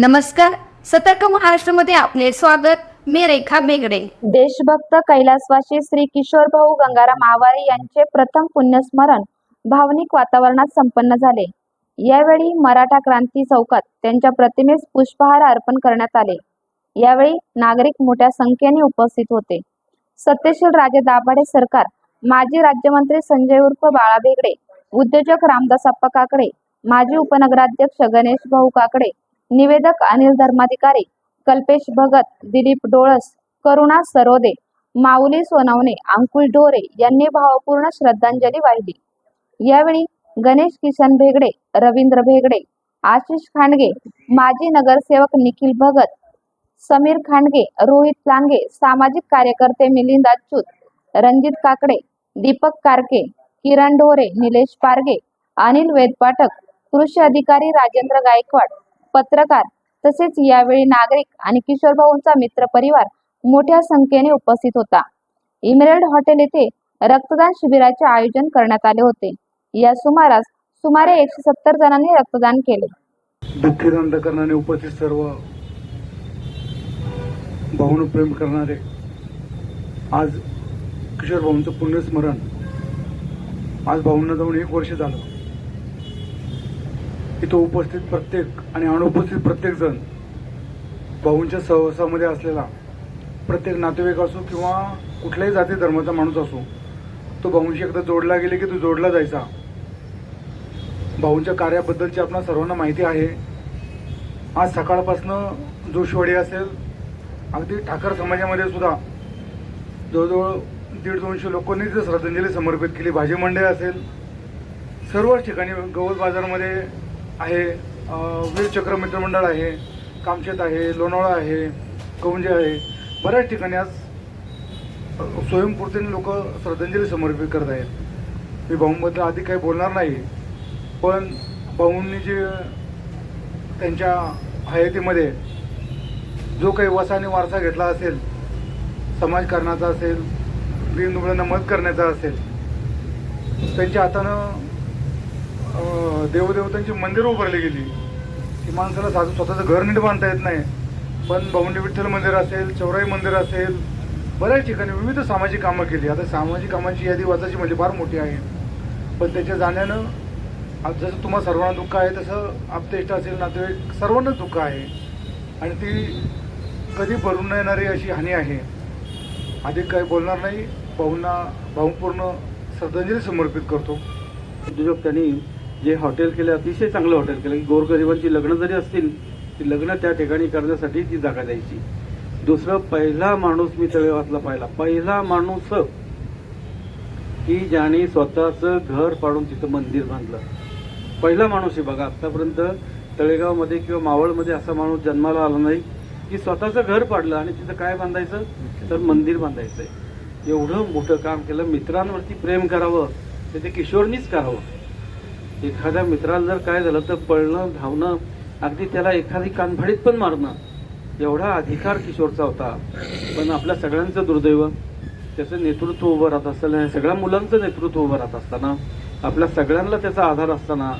नमस्कार. सतर्क महाराष्ट्रामध्ये आपले स्वागत. मी रेखा बेगडे. देशभक्त कैलासवासी श्री किशोर भाऊ गंगाराम आवारे यांचे प्रथम पुण्यस्मरण भावनिक वातावरणात संपन्न झाले. यावेळी मराठा क्रांती चौकात त्यांच्या प्रतिमेस पुष्पहार अर्पण करण्यात आले. यावेळी नागरिक मोठ्या संख्येने उपस्थित होते. सत्यशील राजे दाभाडे सरकार माजी राज्यमंत्री संजय उर्फ बाळा बेगडे उद्योजक रामदास अप्पा काकडे माजी उपनगराध्यक्ष गणेश भाऊ काकडे निवेदक अनिल धर्माधिकारी कल्पेश भगत दिलीप डोळस करुणा सरोदे माऊली सोनवणे अंकुश ढोरे यांनी भावपूर्ण श्रद्धांजली वाहिली. यावेळी गणेश किशन भेगडे रवींद्र भेगडे आशिष खांडगे माजी नगरसेवक निखिल भगत समीर खांडगे रोहित लांगे सामाजिक कार्यकर्ते मिलिंद अच्युत रणजित काकडे दीपक कारके किरण ढोरे निलेश पारगे अनिल वेदपाठक कृषी अधिकारी राजेंद्र गायकवाड पत्रकार तसेच यावेळी नागरिक आणि किशोर भाऊंचा मित्र परिवार मोठ्या संख्येने उपस्थित होता. इमरेल्ड हॉटेल येथे रक्तदान शिबिराचे आयोजन करण्यात आले होते. या सुमारास सुमारे एकशे सत्तर जणांनी रक्तदान केले. दुःखी करणारे उपस्थित सर्व भाऊन प्रेम करणारे आज किशोर भाऊंचं पुण्यस्मरण आज भाऊंना जाऊन एक वर्ष झालं. इथं उपस्थित प्रत्येक आणि अनुपस्थित प्रत्येक जण भाऊंच्या सहवासामध्ये असलेला प्रत्येक नातेवाईक असो किंवा कुठल्याही जाती धर्माचा माणूस असो तो भाऊंशी एकदा जोडला गेले की तो जोडला जायचा. भाऊंच्या कार्याबद्दलची आपणा सर्वांना माहिती आहे. आज सकाळपासनं जोशवाडी असेल अगदी ठाकर समाजामध्ये सुद्धा जवळजवळ दीड दोनशे लोकांनी श्रद्धांजली समर्पित केली. भाजी मंडई असेल सर्वच ठिकाणी गवत बाजारमध्ये आहे वीरचक्र मित्रमंडळ आहे कामशेत आहे लोणावळा आहे कौंजे आहे. बऱ्याच ठिकाणी आज स्वयंपूर्तीने लोक श्रद्धांजली समर्पित करत आहेत. मी भाऊंबद्दल आधी काही बोलणार नाही पण भाऊंनी जे त्यांच्या हयातीमध्ये जो काही वसाने वारसा घेतला असेल समाजकारणाचा असेल दीनदुबळ्यांना मदत करण्याचा असेल त्यांच्या हातानं देवदेवतांची मंदिरं उभारली गेली. ती माणसाला साधू स्वतःचं घर नीट बांधता येत नाही. पण भवंडी विठ्ठल मंदिर असेल चौराई मंदिर असेल बऱ्याच ठिकाणी विविध सामाजिक कामं केली. आता सामाजिक कामांची यादी वाचायची म्हणजे फार मोठी आहे. पण त्याच्या जाण्यानं आज जसं तुम्हाला सर्वांना दुःख आहे तसं आपतेष्ट असेल नातेवाईक सर्वांनाच दुःख आहे. आणि ती कधी भरून न येणारी अशी हानी आहे. अधिक काही बोलणार नाही. भाऊंना भाऊपूर्ण श्रद्धांजली समर्पित करतो. उद्योजक त्यांनी जे हॉटेल केले अतिशय चांगलं हॉटेल केलं की गोरगरिबांची लग्न जरी असतील ती लग्न त्या ठिकाणी करण्यासाठी ती जागा द्यायची. दुसरं पहिला माणूस मी तळेवातला पाहिला. पहिला माणूस की ज्याने स्वतःचं घर पाडून तिथं मंदिर बांधलं. पहिला माणूस आहे बघा आतापर्यंत तळेगावमध्ये किंवा मावळमध्ये असा माणूस जन्माला आला नाही की स्वतःचं घर पाडलं आणि तिथं काय बांधायचं? तर मंदिर बांधायचंय. एवढं मोठं काम केलं. मित्रांवरती प्रेम करावं तर ते किशोरनीच करावं. एखाद्या मित्राला जर काय झालं तर पळणं धावणं अगदी त्याला एखादी कानफडीत पण मारणं एवढा अधिकार किशोरचा होता. पण आपल्या सगळ्यांचं दुर्दैव त्याचं नेतृत्व उभं राहत असताना सगळ्या मुलांचं नेतृत्व उभं राहत असताना आपल्या सगळ्यांना त्याचा आधार असताना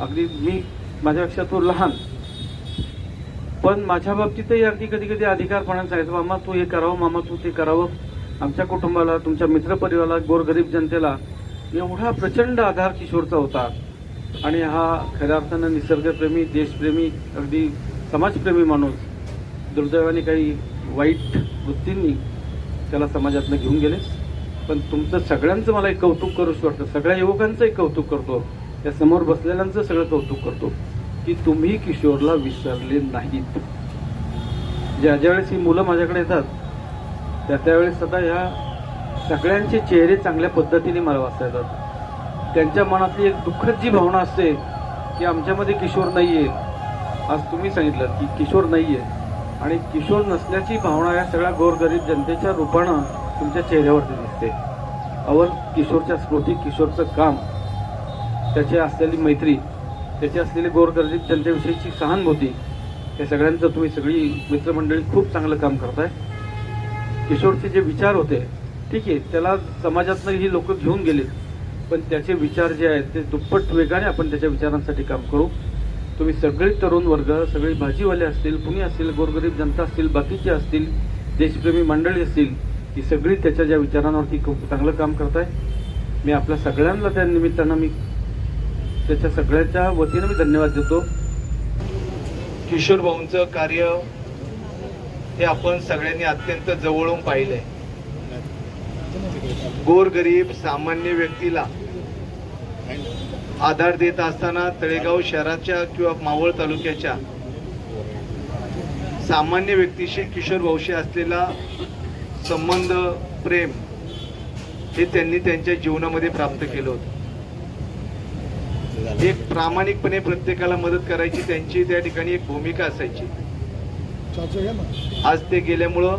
अगदी मी माझ्यापेक्षा तो लहान. पण माझ्या बाबतीतही अगदी कधी कधी अधिकारपणाने सांगायचं मामा तू हे करावं मामा तू ते करावं. आमच्या कुटुंबाला तुमच्या मित्रपरिवाराला गोरगरीब जनतेला एवढा प्रचंड आधार किशोरचा होता. आणि हा खऱ्या अर्थानं निसर्गप्रेमी देशप्रेमी अगदी समाजप्रेमी माणूस दुर्दैवाने काही वाईट वृत्तींनी त्याला समाजातनं घेऊन गेले. पण तुमचं सगळ्यांचं मला एक कौतुक करूच वाटतं. सगळ्या युवकांचं एक कौतुक करतो. त्या समोर बसलेल्यांचं सगळं कौतुक करतो की तुम्ही किशोरला विसरले नाहीत. ज्या ज्यावेळेस ही मुलं माझ्याकडे येतात त्या त्यावेळेस आता ह्या सगळ्यांचे चेहरे चांगल्या पद्धतीने मला वाचता येतात. त्यांच्या मनातली एक दुःखद जी भावना असते की आमच्यामध्ये किशोर नाही आहे आज तुम्ही सांगितलं की किशोर नाही आहे आणि किशोर नसल्याची भावना या सगळ्या गोरगरीब जनतेच्या रूपानं तुमच्या चेहऱ्यावरती दिसते. अवर किशोरच्या स्मृती किशोरचं काम त्याची असलेली मैत्री त्याची असलेली गोरगरीब जनतेविषयीची सहानुभूती या सगळ्यांचं तुम्ही सगळी मित्रमंडळी खूप चांगलं काम करताय. किशोरचे जे विचार होते ठीक आहे त्याला समाजातनं ही लोक घेऊन गेलेत. पण त्याचे विचार जे आहेत ते दुप्पट वेगाने आपण त्याच्या विचारांसाठी काम करू. तुम्ही सगळे तरुण वर्ग सगळे भाजीवाले असतील कुणी असतील गोरगरीब जनता असतील बाकीचे असतील देशप्रेमी मंडळी असतील ही सगळी त्याच्या ज्या विचारांवरती खूप चांगलं काम करताय. मी आपल्या सगळ्यांना त्या निमित्तानं मी त्याच्या सगळ्याच्या वतीनं मी धन्यवाद देतो. किशोर भाऊंचं कार्य हे आपण सगळ्यांनी अत्यंत जवळून पाहिलंय. गोरगरीब सामान्य व्यक्तीला आधार देत असताना तळेगाव शहराच्या किंवा मावळ तालुक्याच्या सामान्य व्यक्तीशी किशोर भाऊशी असलेला संबंध प्रेम हे त्यांनी त्यांच्या जीवनामध्ये प्राप्त केलं होतं. एक प्रामाणिकपणे प्रत्येकाला मदत करायची त्यांची त्या ठिकाणी एक भूमिका असायची. आज ते गेल्यामुळं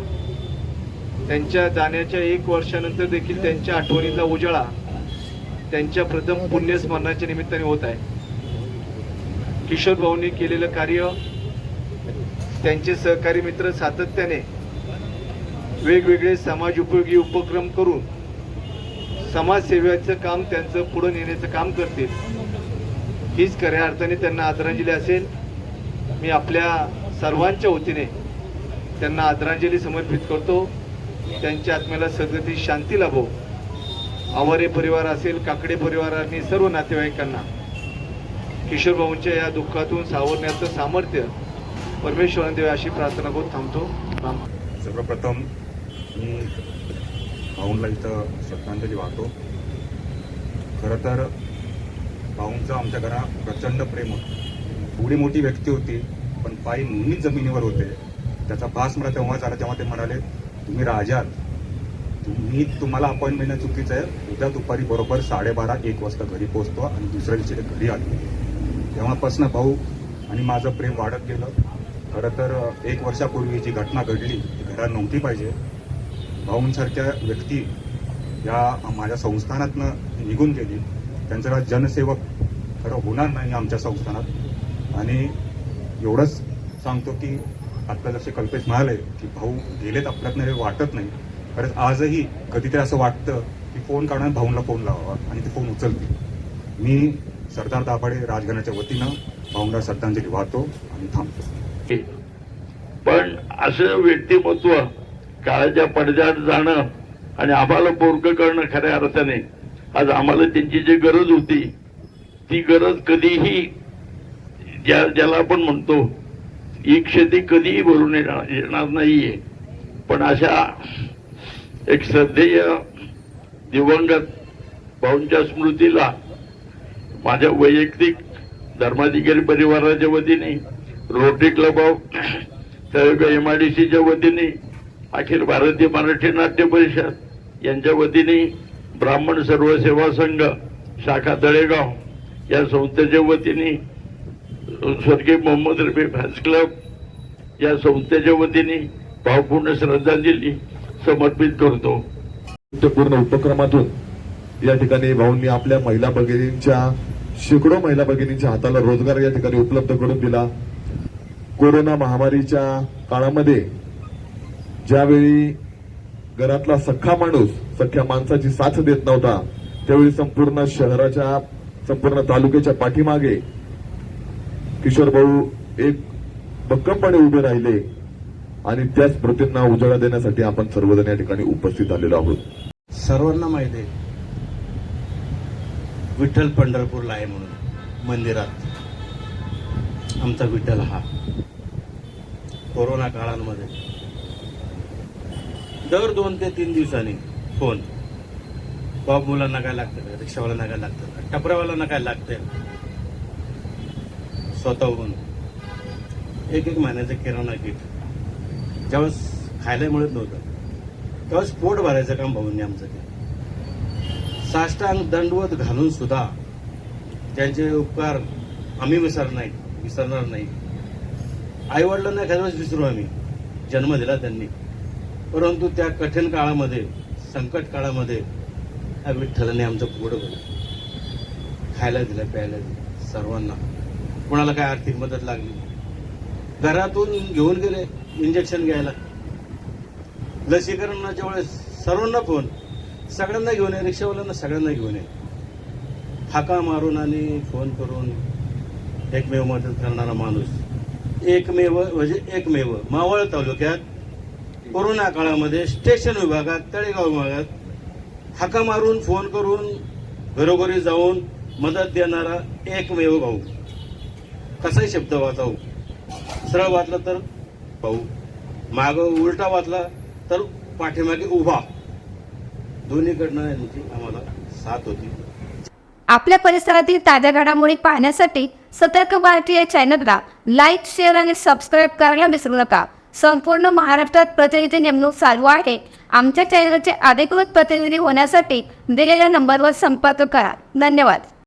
त्यांच्या जाण्याच्या एक वर्षानंतर देखील त्यांच्या आठवणीचा उजाळा त्यांच्या प्रथम पुण्यस्मरणाच्या निमित्ताने होत आहे. किशोर भाऊंनी केलेलं कार्य त्यांचे सहकारी मित्र सातत्याने वेगवेगळे समाज उपयोगी उपक्रम करून समाजसेवेचं काम त्यांचं पुढे नेण्याचं काम करतील. हीच खऱ्या अर्थाने त्यांना आदरांजली असेल. मी आपल्या सर्वांच्या वतीने त्यांना आदरांजली समर्पित करतो. त्यांच्या आत्म्याला सद्गती शांती लाभो. आवारे परिवार असेल काकडे परिवार आणि सर्व नातेवाईकांना किशोर भाऊंच्या या दुःखातून सावरण्याचं सामर्थ्य परमेश्वराने देव अशी प्रार्थना करून थांबतो. सर्वप्रथम मी भाऊंला इथं श्रद्धांजली वाहतो. खरं तर भाऊंचं आमच्या घरात प्रचंड प्रेम होतं. एवढी मोठी व्यक्ती होती पण पायी नेहमीच जमिनीवर होते. त्याचा भास मला तेव्हा झाला तेव्हा ते म्हणाले तुम्ही राजात तुम्ही तुम्हाला अपॉइंटमेंट चुकीचं आहे. उद्या दुपारी बरोबर साडेबारा एक वाजता घरी पोहोचतो आणि दुसऱ्या दिवशी ते घरी आले. तेव्हापासून भाऊ आणि माझं प्रेम वाढत गेलं. खरं तर एक वर्षापूर्वी जी घटना घडली ती घरात नव्हती पाहिजे. भाऊंसारख्या व्यक्ती या माझ्या संस्थानातनं निघून गेली. त्यांचा जनसेवक खरं होणार नाही आमच्या संस्थानात. आणि एवढंच सांगतो की आता जसे कल्पेश म्हणाले की भाऊ गेलेत आपल्यातनं हे वाटत नाही. खरंच आजही कधीतरी असं वाटतं की फोन काढून भाऊंना फोन लावावा आणि ते फोन उचलतील. मी सरदार दाभाडे राजघराच्या वतीनं भाऊंना श्रद्धांजली वाहतो आणि थांबतो. पण असं व्यक्तिमत्व काळाच्या पडद्यात जाणं आणि आम्हाला बोरकं करणं खऱ्या अर्थाने. आज आम्हाला त्यांची जी गरज होती ती गरज कधीही ज्या ज्याला आपण म्हणतो ही क्षती कधीही भरून येणार येणार नाहीये. पण अशा एक श्रद्धेय दिवंगत भाऊंच्या स्मृतीला माझ्या वैयक्तिक धर्माधिकारी परिवाराच्या वतीने Rotary Club of Talegaon M I D सीच्या वतीने अखिल भारतीय मराठी नाट्य परिषद यांच्या वतीने ब्राह्मण सर्व सेवा संघ शाखा तळेगाव या संस्थेच्या वतीने स्वर्गीय मोहम्मद रफी फॅन्स क्लब या संस्थेच्या वतीने भावपूर्ण श्रद्धांजली समर्पित करतो. पूर्ण उपक्रमातून या ठिकाणी भाऊंनी आपल्या महिला भगिनींच्या शेकडो महिला भगिनींच्या हाताला रोजगार या ठिकाणी उपलब्ध करून दिला. कोरोना महामारीच्या काळामध्ये ज्यावेळी घरातला सख्खा माणूस सख्या माणसाची साथ देत नव्हता त्यावेळी संपूर्ण शहराच्या संपूर्ण तालुक्याच्या पाठीमागे किशोर भाऊ एक भक्कमपणे उभे राहिले आणि त्या स्मृतींना उजाळा देण्यासाठी आपण सर्वजण या ठिकाणी उपस्थित आलेलो आहोत. सर्वांना माहिती आहे विठ्ठल पंढरपूरला आहे म्हणून मंदिरात. आमचा विठ्ठल हा कोरोना काळांमध्ये. दर दोन ते तीन दिवसांनी फोन. बाब मुलांना काय लागतं का रिक्षावाल्यांना काय लागतं का टपऱ्यावाल्यांना काय लागतंय स्वतःहून. एक एक महिन्याचं किराणा किट. ज्यावेळेस खायला मिळत नव्हतं त्यावेळेस पोट भरायचं काम भाऊंनी आमचं ते साष्टांग दंडवत घालून सुद्धा त्यांचे उपकार आम्ही विसरणार नाही विसरणार नाही. आई वडिलांना एखाद्या वेळेस विसरू आम्ही जन्म दिला त्यांनी. परंतु त्या कठीण काळामध्ये संकट काळामध्ये विठ्ठलाने आमचं पोट भरलं. खायला दिलं प्यायला दिलं सर्वांना. कोणाला काय आर्थिक मदत लागली? घरातून घेऊन गेले इंजेक्शन घ्यायला. लसीकरणाच्या वेळेस सर्वांना फोन सगळ्यांना घेऊन ये रिक्षावाल्यांना सगळ्यांना घेऊन ये. हाका मारून आणि फोन करून एकमेव मदत करणारा माणूस. एकमेव म्हणजे एकमेव. मावळ तालुक्यात कोरोना काळामध्ये स्टेशन विभागात तळेगाव विभागात हाका मारून फोन करून घरोघरी जाऊन मदत देणारा एकमेव भाऊ. कसाही शब्द वाचावू. सरळ वाचला तर भाऊ माग उलटा वाचला तर पाठीमागे उभा. दोन्हीकडनं यांची आम्हाला साथ होती. आपल्या परिसरातील ताज्या घडामोडी पाहण्यासाठी सतर्क भारती या चॅनलला लाईक शेअर आणि सबस्क्राईब करायला विसरू नका. संपूर्ण महाराष्ट्रात प्रतिनिधी नेमणूक चालू आहे. आमच्या चॅनलचे अधिकृत प्रतिनिधी होण्यासाठी दिलेल्या नंबरवर संपर्क करा. धन्यवाद.